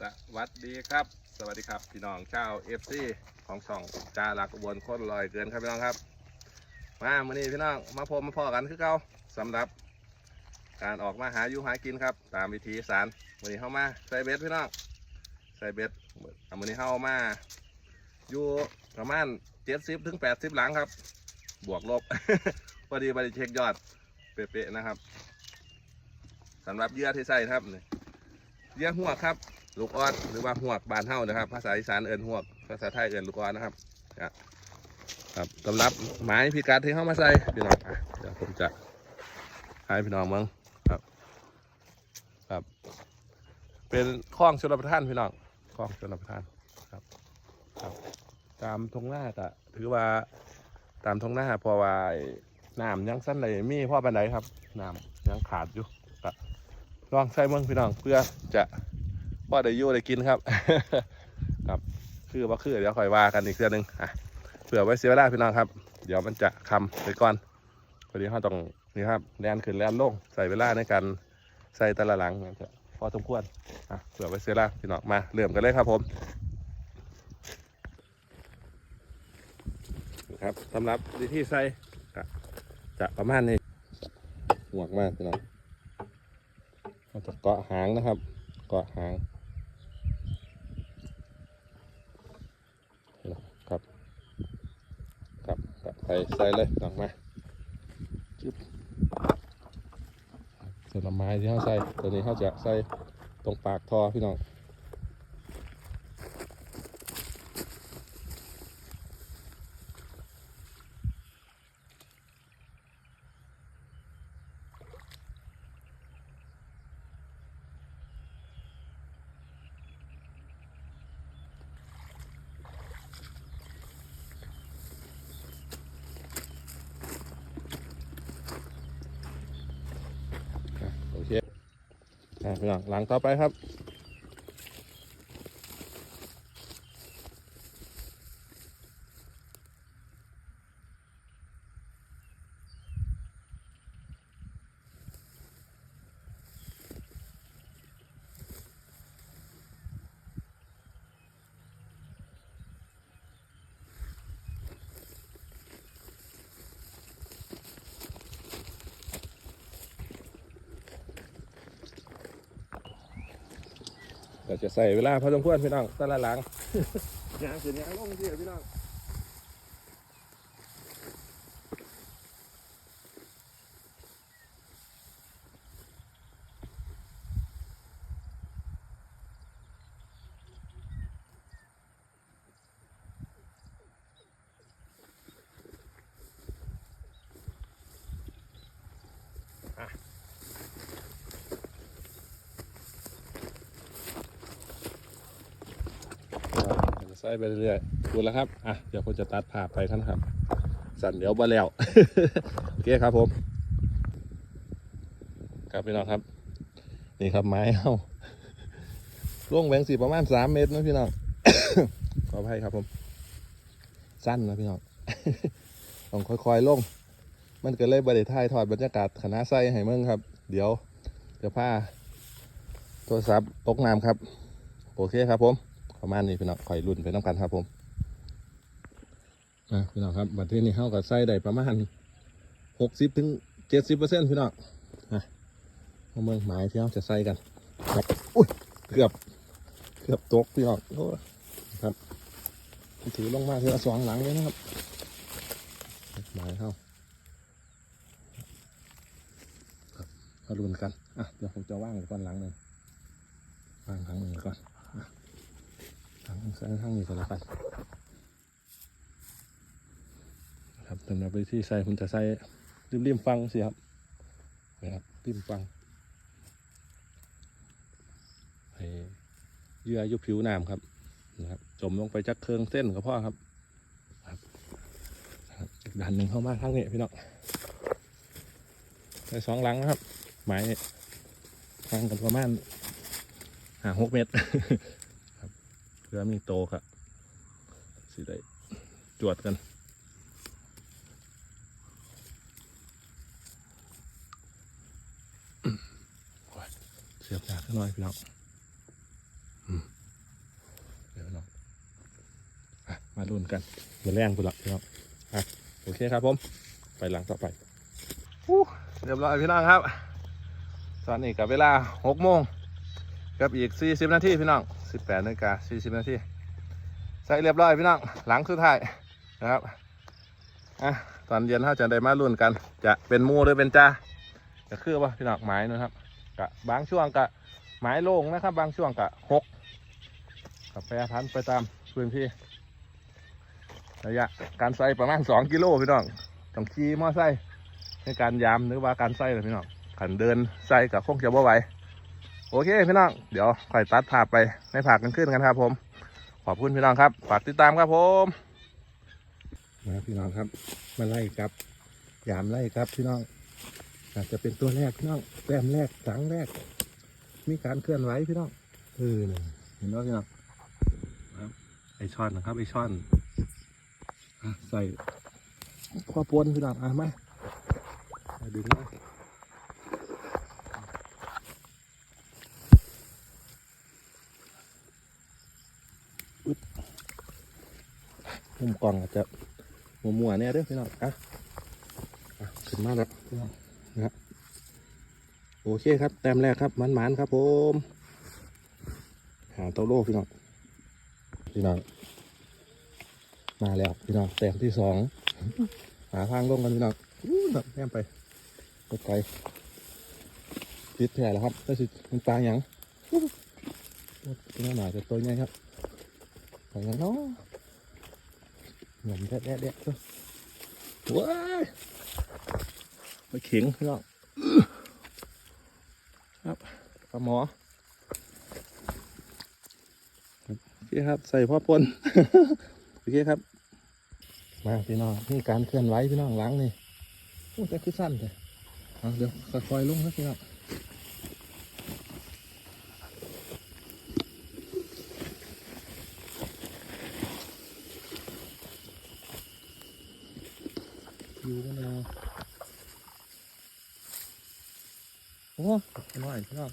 สวัสดีครับ สวัสดีครับ พี่น้องชาวเอฟซีของช่องจาหลักอุบลคนลอยเกินครับพี่น้องครับ มามื่อนี้พี่น้องมาพบมาพอกันคือเก่าสำหรับ การออกมาหาอยู่หากินครับ ตามวิธีสารมื่อนี้เข้ามาใส่เบ็ดพี่น้องใส่เบ็ดอะมื่อนี้เข้ามาอยู่ประมาณเจ็ดสิบถึงแปดสิบหลังครับ บวกลบพอดีไปเช็คยอดเป๊ะๆนะครับสำหรับเหยื่อที่ใส่ครับเหยื่อหัวครับ ลูกออดหรือว่าหวกบานเท่านะครับ ภาษาอีสานเอินหวก ภาษาไทยเอินลูกออดนะครับครับสำหรับหมายพิกัดที่เข้ามาใส่พี่น้องเดี๋ยวผมจะให้พี่น้องมั้งครับ ครับ เป็นคลองชลประทานพี่น้องคลองชลประทานครับครับ ตามทงหน้าก็ถือว่าตามทงหน้าพอว่าน้ำยังสั้นเลยมีพ่อบันไดครับน้ำยังขาดอยู่ก็ลองใส่เมืองพี่น้องเพื่อจะ พ่อได้ยู่ได้กินครับ ครับ คือว่าคือเดี๋ยวคอยว่ากันอีกเรื่องหนึ่งอะเผื่อไว้เสียเวลาพี่น้องครับ เดี๋ยวมันจะคำไปก่อนพอดีเขาต้องนี่ครับแลนขึ้นแลนลงใส่เวลาในการใส่แต่ละหลังพอสมควรอะเผื่อไว้เสียเวลาพี่น้องมาเริ่มกันเลยครับผมครับสำหรับวิธีใส่จะประมาณนี้หวกมากพี่น้องเราจะเกาะหางนะครับ เกาะหางครับครับ ครับใส่ใส่เลยออกมาจึ๊บส่วนไม้ที่เขาใส่ตัวนี้เขาจะใส่ตรงปากทอพี่น้องอะโอเคอะพี่น้อง หลังต่อไปครับ ใส่เวลาพอสมควรพี่น้องแต่ละหลังยางเสียยางลงเสียพี่น้อง ใส่ไปเรื่อยๆดูแล้วครับอะเดี๋ยวผมจะตัดผ่าพไปกันครับ สั่นเดี๋ยวบ่แล้วโอเคครับผมครับพี่น้องครับ นี่ครับไม้เอาล่วงแหวงสีประมาณสามเมตรนะพี่น้องขออภัยครับผม สั้นนะพี่น้องต้องค่อยๆลง มันก็เลยบริถ่ายทอดบรรยากาศคณะไส้ให้เมืองครับ เดี๋ยวเดี๋ยวผ้าโทรศัพท์ตกน้ำครับ โอเคครับผม ประมาณนี้พี่น้องคอยรุ่นไปน้ำกันครับผมอะพี่น้องครับบัดทีนี้เข้ากับไส้ได้ประมาณหกสิบถึงเจ็ดสิบเปอร์เซ็นต์พี่น้องอะเอเมืองหมายที่เราจะใส่กันอุ้ยเกือบเกือบตกพี่น้องโอ้ยครับถือลงมาเถือสองหลังเลยนะครับหมายเข้าครับมาลุ้นกันอะเดี๋ยวผมจะว่างก่อนหลังหนึ่งว่างหลังหนึ่งก่อน ทางซ้างนี้ก็แล้วกันครับสำหรับวิธีใส่ผมจะใส่ริมๆฟังสิครับนะครับริมฟังให้เยื่อยุบผิวน้ำครับนะครับจมลงไปจักเครื่องเส้นก็พอครับครับครับอีกด้านหนึ่งเข้ามาทางนี้พี่น้องใส่สองหลังนะครับ หมายทางกันประมาณห้าหกเมตร เพื่อมีโตครับสิได้จวดกันเสียบยากหน่อยพี่น้องเดี๋ยวน้องมาลุ้นกันเดี๋ยวแรงกูละพี่น้องโอเคครับผม ไปหลังต่อไปเรียบร้อยพี่น้องครับ ตอนนี้กับเวลาหกโมงกับอีกสี่สิบนาทีพี่น้อง สิบแปดนาฬิกาสี่สิบนาทีใส่เรียบร้อยพี่น้องหลังสุดท้ายนะครับอะตอนเย็นเราจะได้มาลุ้นกัน จะเป็นมูหรือเป็นจ้าจะคือว่าพี่น้องหมายนะครับกะบางช่วงกะหมายโล่งนะครับ บางช่วงกะหกกับแปรพันไปตามพื้นที่ระยะการใส่ประมาณสองกิโลพี่น้องต้องขี่มอไซค์ในการยามหรือว่าการใส่เลยพี่น้องขันเดินใส่กับคงจะบ่ไหว โอเคพี่น้อง เดี๋ยวค่อยตัดภาพไปในภาคกันขึ้นกันครับ ผม ขอบคุณพี่น้องครับฝากติดตามครับผมมาพี่น้องครับ มาไล่ครับยามไล่ครับพี่น้องอาจจะเป็นตัวแรกพี่น้องแต้มแรกสังแรก มีการเคลื่อนไหวพี่น้องเออเนี่ยเห็นไหมพี่น้องครับไอช่อนนะครับไอช่อนอะใส่ข้อปนพี่น้องอะมามาดึงมา มุมกล้องอาจจะมัวๆเนี่ยเด้อพี่น้องอะขึ้นมาแล้วนะครับโอเคครับแต้มแรกครับมันมันๆครับ ผม หาเต้าโลพี่น้องพี่น้องมาแล้วพี่น้องแต้มที่สองหาทางลงกันพี่น้องอู้แบบแต้มไปไกลติดแผลแล้วครับก็สิมันปลาหยังอู้พี่น้องหนาจะตัวใหญ่ครับปลาหยังเนาะ เหมือนแดะแดะแดะก็ว้ายไปเข็งพี่น้องครับปลาหมอโอเคครับ ใส่พ่อปนโอเคครับ มาพี่น้องนี่การเคลื่อนไหวพี่น้องหล้างนี่โอ้แต่คือสั้นเลยเอาเดี๋ยวค่อยๆลงนะพี่น้องอยู่กันเอาโอ้น้อยพี่น้อง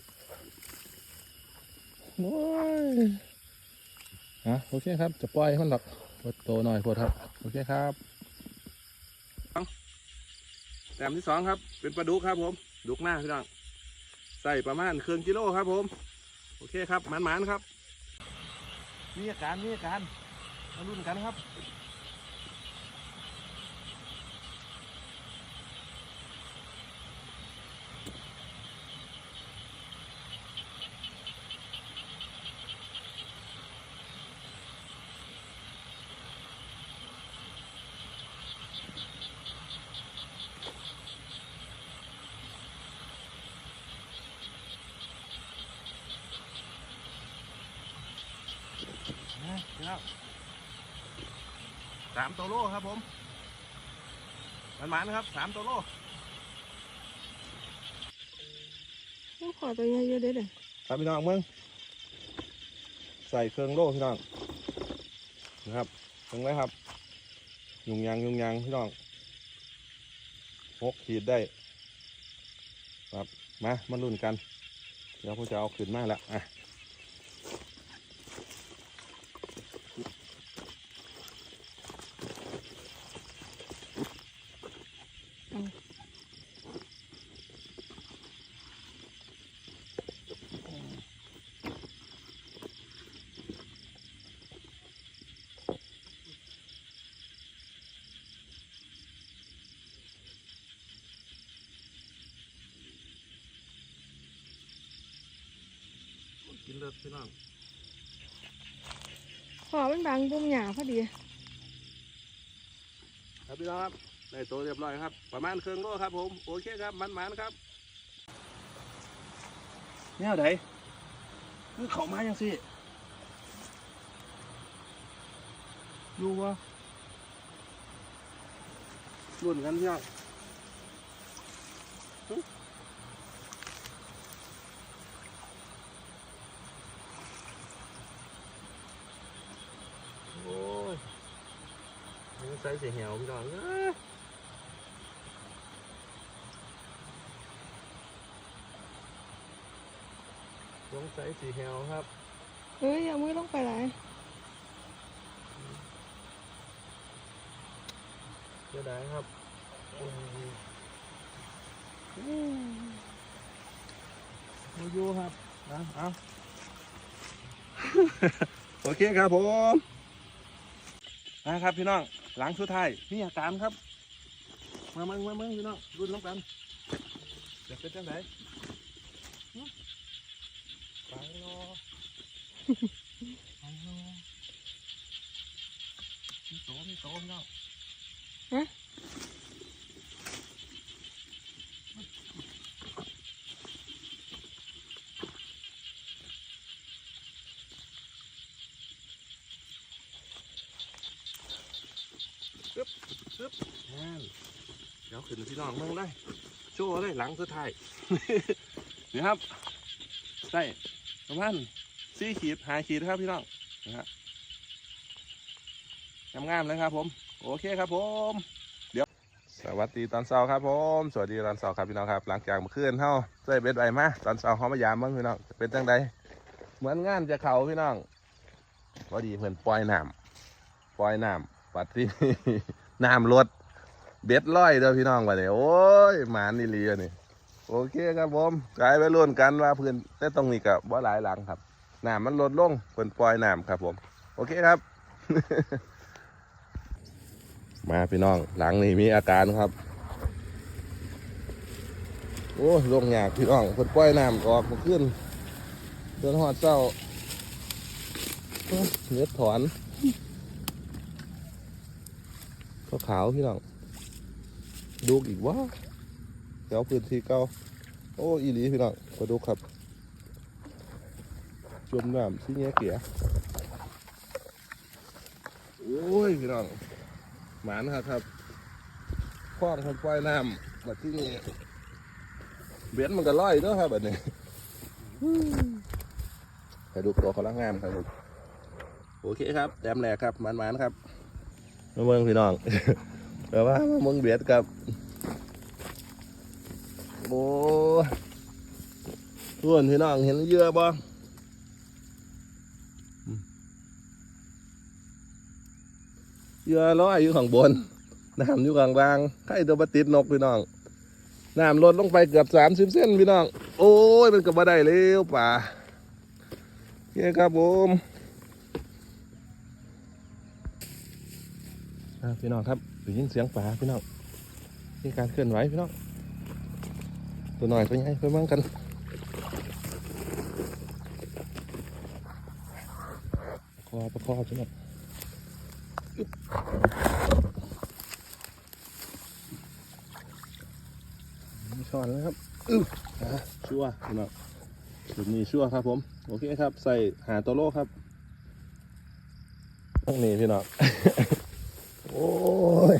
โอ้ยอะโอเคครับ จะปล่อยมันหรอกพดโตหน่อยพดครับ โอเคครับแต้มที่สองครับ เป็นปลาดุกครับผม ดุกหน้าพี่น้อง ใส่ประมาณครึ่งกิโลครับผม โอเคครับหมันๆครับ มีอาการมีอาการมาลุ้นกันครับ ครับสามตัวโลครับผมมันหมันครับสามตัวโลต้องขอตัวใหญ่เยอะเด้อเด้อครับพี่น้องเมืองใส่เครื่องโลพี่น้องนะครับถึงไหมครับ ยุงยางยุงยางพี่น้องหกขีดได้ ครับมามาลุ้นกัน เดี๋ยวผมจะเอาขึ้นมาแล้วอะ กินเลิศพี่น้องขอมันบางบุ้มหยาพอดี ครับพี่น้องครับได้ตัวเรียบร้อยครับ ประมาณเครื่องโลครับ ผมโอเคครับมันมันๆครับแนวไหนคือเขามาอย่างสิดูวะรุ่นกันพี่น้อง ใส่เสียเหี่ยวพี่น้องสงส่สีเหี่ยวครับ เฮ้ยอย่ามือลงไปไหนจะได้ครับมาอยู่ครับนะเอาโอเคครับผมนะครับพี่น้อง หลังสุดท้ายมีอาการครับ มาเมืองมาเมืองพี่น้องรุ่นน้องกันจะเป็นจังไหนหึไปรอไปรอมีโตมีโตพี่น้องฮะ นั่นเดี๋ยวขึ้น พี่น้องเมืองได้โชว์เลยหลังสุดท้ายนี่ครับใส่ประมาณสี่ขีดหาขีดครับพี่น้องนะฮะงามๆเลยครับ ผม โอเคครับผมเดี๋ยวสวัสดีตอนเช้าครับผมสวัสดีตอนเช้าครับพี่น้องครับ หลังจากเมื่อคืนเท่าใส่เบ็ดไว้มาตอนเช้าเขามายามบ้างพี่น้องจะเป็นจังใดเหมือนงานจะเข่าพี่น้องพอดีเพื่อนปล่อยน้ำปล่อยน้ำปัดที่น้ำลด เบ็ดร้อยเด้อพี่น้องว่าเนี่ยโอ้ยหมานนี่เลียนี่โอเคครับผมกลายไปรุ่นกันว่าเพื่อนแต่ตรงนี้กับว่าหลายหลังครับน้ำมันลดลงเพื่อนปล่อยน้ำครับผม โอเคครับ มาพี่น้องหลังนี้มีอาการครับ โอ้ลงหยากพี่น้องเพิ่นปล่อยน้ำออกมาขึ้นเดินหอดเจ้าเนื้อถอนขาวๆพี่น้อง ดูอีกว่าเดี๋ยวพื้นที่เก่าโอ้อีหลีพี่น้องมาดูครับจมน้ำที่เงี้ยเกียโอ้ยพี่น้องหมานครับครับคล้องคนปล่อยน้ำแบบที่นี่เบ็ดมันก็ลอยเด้วยครับแบบนี้ไปดูตัวเขาลังงามครับผมโอเคครับแต้มแรกครับหมันๆครับเมืองพี่น้อง แปลว่ามาเมืองเบ็ดครับโอ้ส่วนพี่น้องเห็นเยื่อบ่เยื่อลอยอยู่ข้างบนน้ำอยู่กลางรางใครตัวมาติดนกพี่น้องน้ำลดลงไปเกือบสามสิบเส้นพี่น้อง โอ้ยมันก็บ่ได้เร็วป่าโอเคครับผมพี่น้องครับ ได้ยินเสียงป่าพี่น้องมีการเคลื่อนไหวพี่น้องตัวหน่อยไปไงไปมั่งกันประคอประคอพี่น้องมีช้อนแล้วครับอึ๊บอะชั่วพี่น้องจุดนี้ชั่วครับผม โอเคครับ ใส่หาตัวโลครับตรงนี้พี่น้อง โอ้ย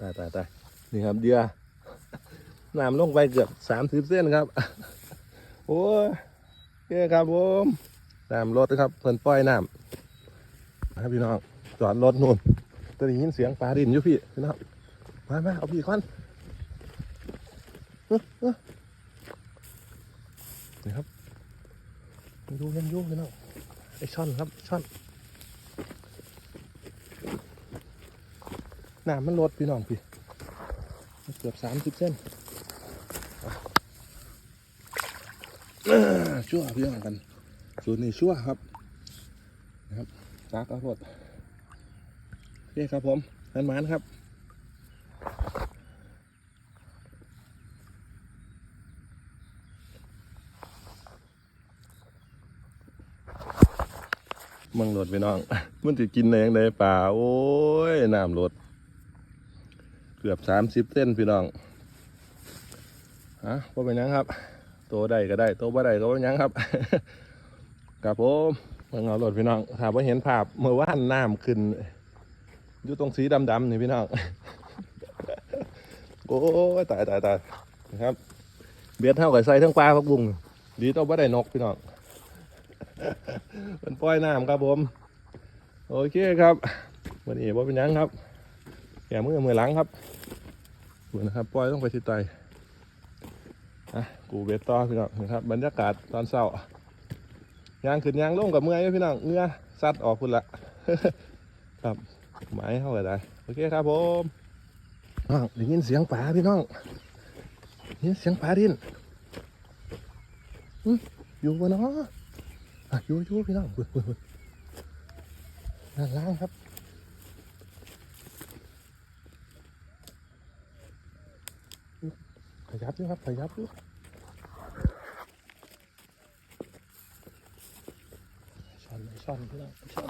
ตายตายตาย นี่ครับเดียน้ำลงไปเกือบสามสิบเส้นครับ โอ้ยโอเคครับผมน้ำลดนะครับเพิ่นปล่อยน้ำนะครับพี่น้องจอดรถนู่นแตได้ยินเสียงปลาดินอยู่พี่พี่น้องมามาเอาพี่ควันนี่ครับยังดูยังยุ่งเลยเนไอช่อนครับช่อนน้ำมันลดพี่น้องพี่ เกือบสามสิบเส้นชั่วเพี่องกันส่วนนี้ชั่วครับนะครับซักเอาหมดโอเคครับผมนันหมานครับมังรถไปน้อง มันจะกินในยังไงป่า โอ้ย น้ำรถ เกือบสามสิบเส้นพี่น้องฮะว่าเป็นยังครับโตได้ก็ได้โตบ่ได้ก็บ่เป็นยังครับครับผมเมังเอารถพี่น้องถามว่าเห็นภาพเมื่อวานน้ำขึ้นอยู่ตรงสีดำๆนี่พี่น้องโอ้ยตายตายตายนะครับเบียดเท่ากับใส่ทั้งปลาพักบุงดีต้องบ่ได้นกพี่น้องเป็นปล่อยน้ำครับผม โอเคครับวันนี้ว่าเป็นยังครับแกมือมือหลังครับ มือนะครับ ปล่อยต้องไปที่ไตอะกูเบสต่อพี่น้องนะครับ บรรยากาศตอนเช้ายางขึ้นยางลงกับเมื่อยพี่น้องเงื้อซัดออกคุณละครับหมายเข้าไปได้โอเคครับผมอ้าวได้ยินเสียงป่าพี่น้องได้ยินเสียงป่าดินอยู่บนเนาะอยู่อยู่พี่น้องนั่นล่างครับ ขยับอยู่ครับขยับอยู่ช่อนช่อนพี่น้องช่อน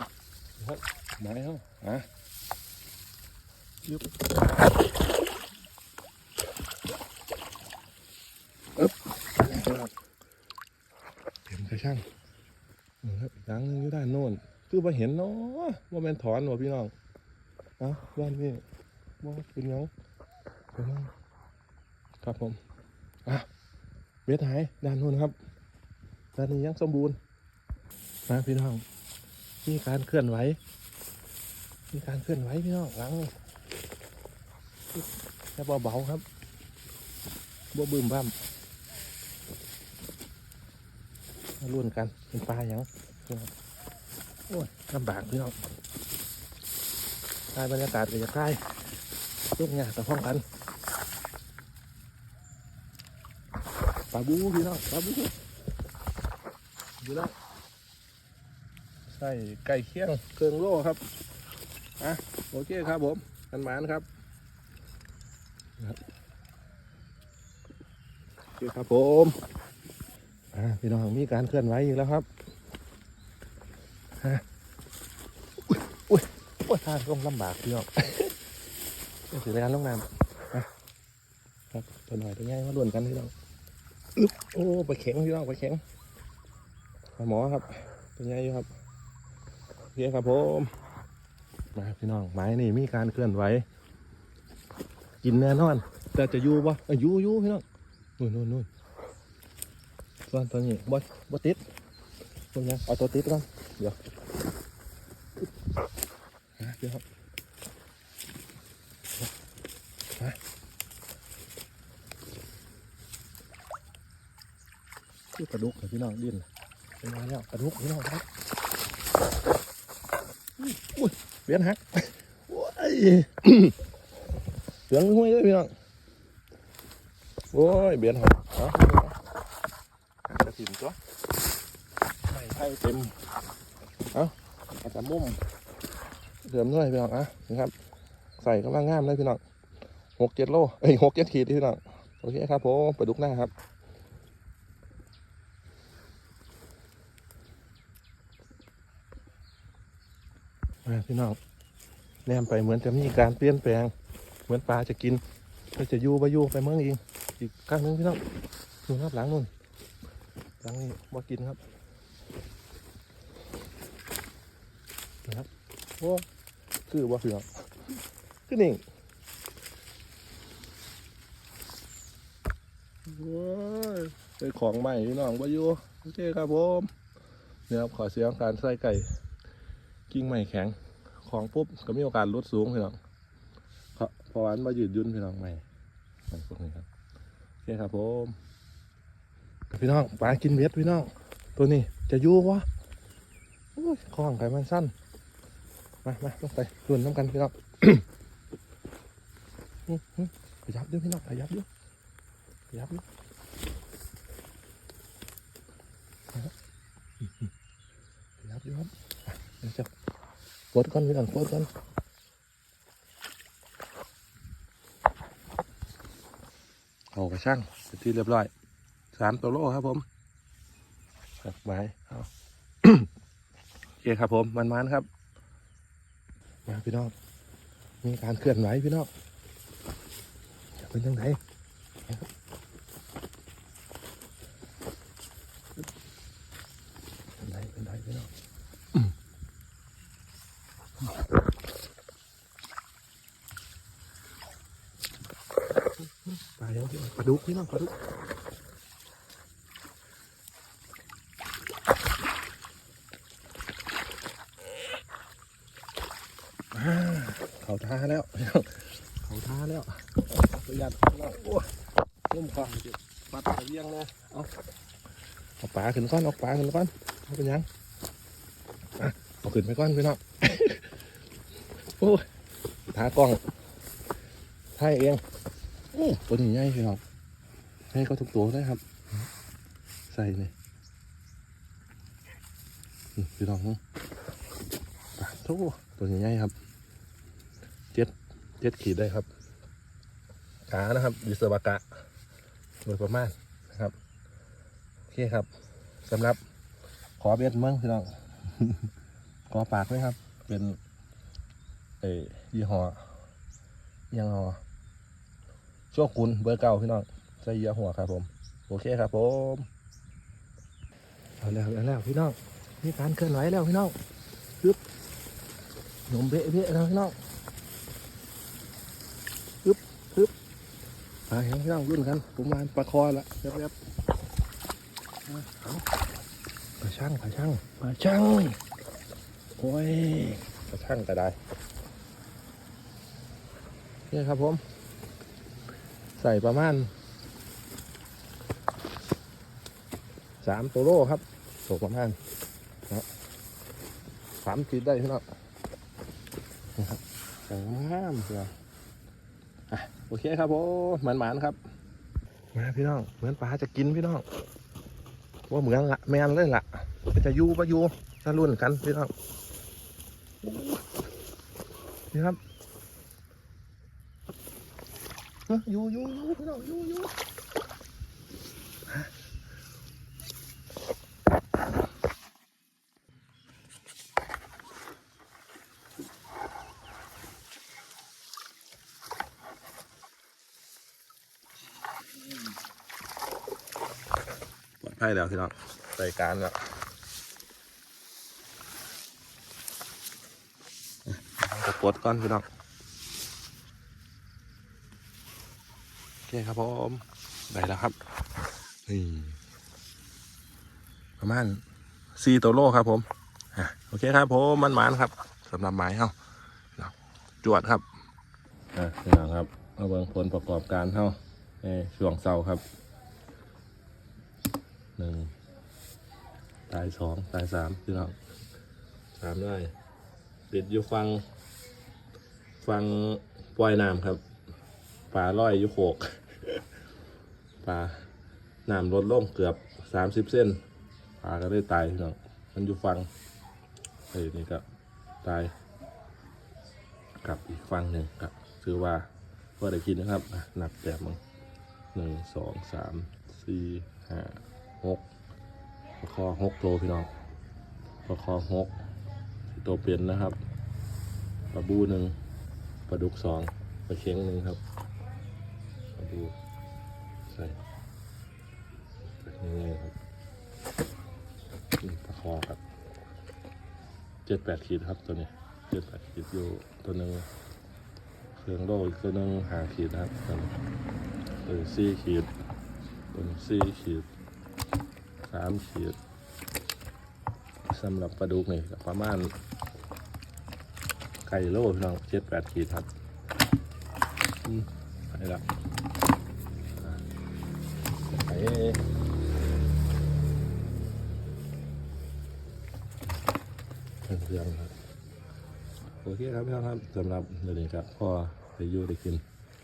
ครับไม้เขาอะยึบอึ๊บเห็นกระช่างครับอีกดังนึงอยู่ด้านโน้นคือมาเห็นเนาะว่าแมนถอนหัวพี่น้องอ้าบ้านนี่ว่าเป็นยังเป็นยัง ครับผมอะเบ็ดหายด้านโน้นครับด้านนี้ยังสมบูรณ์นะพี่น้องมีการเคลื่อนไหวมีการเคลื่อนไหวพี่น้องหลังแค่เบาๆครับบ่บึมบ้ามมาลุ้นกันเป็นปลาอย่างโอ้ยลำบากพี่น้องได้บรรยากาศก็จะใกล้ลูกเนี่ยแต่พ้องกัน ปลาบูพี่น้องปลาบูพี่น้องใส่ไก่เคี่ยงเครื่องโล่ครับอะโอเคครับผมกันหมานครับโอเคครับผมอ่าพี่น้องมีการเคลื่อนไหวอีกแล้วครับฮะอุ้ยอุ้ยโอ้ยทางต้องลำบากพี่น้องนี่ถือรายการลงน้ำนะครับตัวหน่อยตัวใหญ่มาล้วนกันพี่น้องอึ๊บ โอ้ไปเข็งพี่น้องไปเข็งหมอครับตัวใหญ่อยู่ครับโอเคครับผมมาพี่น้องไม้นี่มีการเคลื่อนไหวกินแน่นอน แต่จะอยู่ปะอ้ยอยู่อยู่พี่น้องนู่นนู่นนู่นส่วนตัวนี้บ่บ่ติดตัวนี้เอาตัวติดก่อนเดี๋ยวเดี๋ยวครับ คือกระดูกเหรอพี่น้องดิ้นเป็นมาแล้วกระดูกพี่น้องครับอุ้ยเบียนหักโอ้ยเสียงห้วยเลยพี่น้องโอ้ยเบียนหักเอาหักกระถิ่นตัวไม่ไพ่เต็มเอาอาจจะมุ่มเดือมด้วยพี่น้องอะนะครับ ใส่กำลังงามเลยพี่น้องหกเจ็ดโลเอ้ยหกเจ็ดขีดพี่น้องโอเคครับผมไปดุกหน้าครับ มาพี่น้องแนมไปเหมือนจะมีการเปลี่ยนแปลง เหมือนปลาจะกินก็จะยู่ไปยู่ไปเมืองเองอีกข้างหนึงพี่น้องนู่นครับหลังนู่นหลังนี้ว่ากินครับนะครับโอ้คือว่าพี่องคือนิ่งว้ายเป็นของใหม่พี่น้องว่าอยู่โอเคครับผมเนี่ยครับขอเสียงการใส่ไก่ กิ่งใหม่แข็ง ของปุ๊บก็มีโอกาสลดสูงพี่น้องเพราะเพราะวันมายืดยุ่นพี่น้องใหม่ใหม่พวกนี้ครับโอเคครับผมพี่น้องปลากินเบ็ดพี่น้อง ตัวนี้จะยู่วะโอ้ยคล้องไขมันสั้น มามาลงไปรุนน้ำกันพี่น้องขยับด้วยพี่น้องขยับด้วยขยับด้วยขยับอื้อหือขยับด้วยครับอะเดี๋ยวจะ กดก่อนพี่น้องกดก่อนเอากระช่างเป็นที่เรียบร้อยสามตัวโลครับผมครับไม้เอาโอเคครับผมมันมันครับมาพี่น้องมีการเคลื่อนไหวพี่น้องจะเป็นยังไงนะครับเป็นไรเป็นไรพี่น้องอืมปลายังพี่น้อง ปลาดุกพี่น้องปลาดุกอ่าเขาท้าแล้วเขาท้าแล้วประหยัดแล้วโอ้ยนุ่มคอเดี๋ยวปัดตะเลียงนะเอาเอาปลาขึ้นก้อนเอาปลาขึ้นก้อนเอาเป็นยังอะเอาขึ้นไปก้อนพี่น้องโอ้ยหากล้องถ่าเอง ตัวนี้ใหญ่พี่น้อให้เขาทุกตัวได้ครับ ใส่เลยนี่พี่น้องปลาทูตัวใหญ่ครับ เจ็ดเจ็ดขีดได้ครับขานะครับดิสบากะโดยประมาณนะครับ โอเคครับสำหรับขอเบ็ดเมืองพี่น้องขอปากด้วยครับ เป็นเออยี่ห้อยังหอ โชกุนเบอร์เก้าพี่น้องใส่เยียหัวครับผม โอเคครับผมเอาแล้วเอาแล้วพี่น้องมีการเคลื่อนไหวแล้วพี่น้องยึบหนุ่มเบะเบะแล้วพี่น้องยึบยึบไปครับพี่น้องรุ่นกันประมาณประคอละแป๊บๆเอาปลาช่างปลาช่างปลาช่างโอ้ยปลาช่างก็ได้นี่ครับผม ใส่ประมาณสามตัวโลครับตกประมาณสามขีดได้พี่น้องนะครับใส่งามเชียวอะโอเคครับผมหมันๆครับมาพี่น้องเหมือนปลาจะกินพี่น้องว่าเหมือนละแมนเลยละจะยูปะยูถ้ารุ่นกันพี่น้องนี่ครับเอ้ยอยูอยูอยูพี่น้องอยูอยูปลอดภัยแล้วพี่น้องใส่การแล้วกดกดก่อนพี่น้อง โอเคครับผมได้แล้วครับนี่ประมาณสี่ตัวโลครับผมอะโอเคครับผมมันหมานครับสำหรับหมายเฮาเอาจวดครับอะพี่น้องครับมาเบิ่งผลประกอบการเฮาในช่วงเสาครับหนึ่งตายสองตายสามพี่น้องสามได้ติดอยู่ฟังฟังปล่อยน้ำครับปลาล่อยอยู่โขก ปลาน้ำลดลงเกือบสามสิบเส้นปลาก็ได้ตายพี่น้องมันอยู่ฟังเฮ้ยนี่ก็ตายกลับอีกฟังหนึ่งครับถือว่าก็ได้กินนะครับอะนับแบบมึงหนึ่งสองสามสี่ห้าหกประคอหกโตพี่น้องประคอหกตัวเปลี่ยนนะครับปลาบูหนึ่งปลาดุกสองปลาเค็งหนึ่งครับปลาบู นี่ครับนี่ปลาคอครับเจ็ดแปดขีดครับตัวนี้เจ็ดแปดขีดอยู่ตัวหนึ่งเครื่องโลอีกตัวหนึ่งหาขีดนะครับตัวนี้เออสี่ขีดตัวสี่ขีดสามขีดสำหรับปลาดุกนี่ประมาณไก่โลพี่น้องเจ็ดแปดขีดครับอืมไปละไป ยังครับโอเคครับพี่น้องครับสำหรับเดี๋ยวนี้ครับพ่อไปยูได้กิน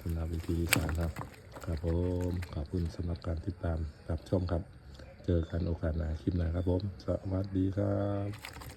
สำหรับวิธีสารครับครับผมขอบคุณสำหรับการติดตามรับชมครับ เจอกันโอกาสหน้าคลิปหน้าครับผม สวัสดีครับ